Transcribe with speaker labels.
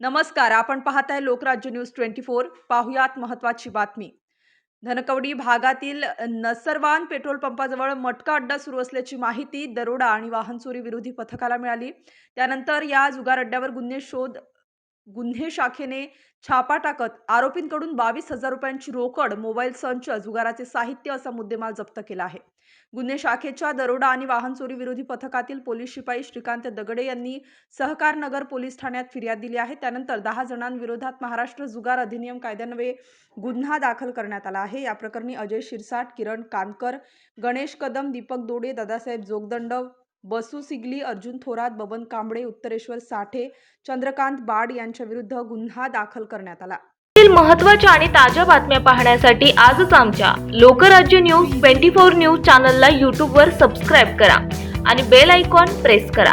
Speaker 1: नमस्कार आपण पाहताय लोकराज्य न्यूज ट्वेंटी फोर. पाहुयात महत्वाची बातमी. धनकवडी भागातील नसरवान पेट्रोल पंपाजवळ मटका अड्डा सुरू असल्याची माहिती दरोडा आणि वाहन चोरी विरोधी पथकाला मिळाली. त्यानंतर या जुगार अड्ड्यावर गुन्हे शोध गुन्हे शाखेने छापा टाकत आरोपींकडून बावीस हजार रुपयांची रोकड मोबाईल संच जुगाराचे साहित्य असा मुद्देमाल जप्त केला आहे. गुन्हे शाखेच्या दरोडा आणि वाहन चोरी विरोधी पथकातील पोलीस शिपाई श्रीकांत दगडे यांनी सहकारनगर पोलीस ठाण्यात फिर्याद दिली आहे. त्यानंतर दहा जणांविरोधात महाराष्ट्र जुगार अधिनियम कायद्यान्वये गुन्हा दाखल करण्यात आला आहे. या प्रकरणी अजय शिरसाट किरण कानकर गणेश कदम दीपक दोडे दादासाहेब जोगदंड बसू सिगली अर्जुन थोरात बबन कांबळे उत्तरेश्वर साठे चंद्रकांत बाड यांच्या विरुद्ध गुन्हा दाखल करण्यात आला.
Speaker 2: महत्त्वाच्या महत्त्वाच्या आणि ताज्या बातम्या पाहण्यासाठी आजच आमच्या Lokrajya news twenty four news चॅनलला यूट्यूबवर सबस्क्राईब करा आणि बेल आयकॉन प्रेस करा.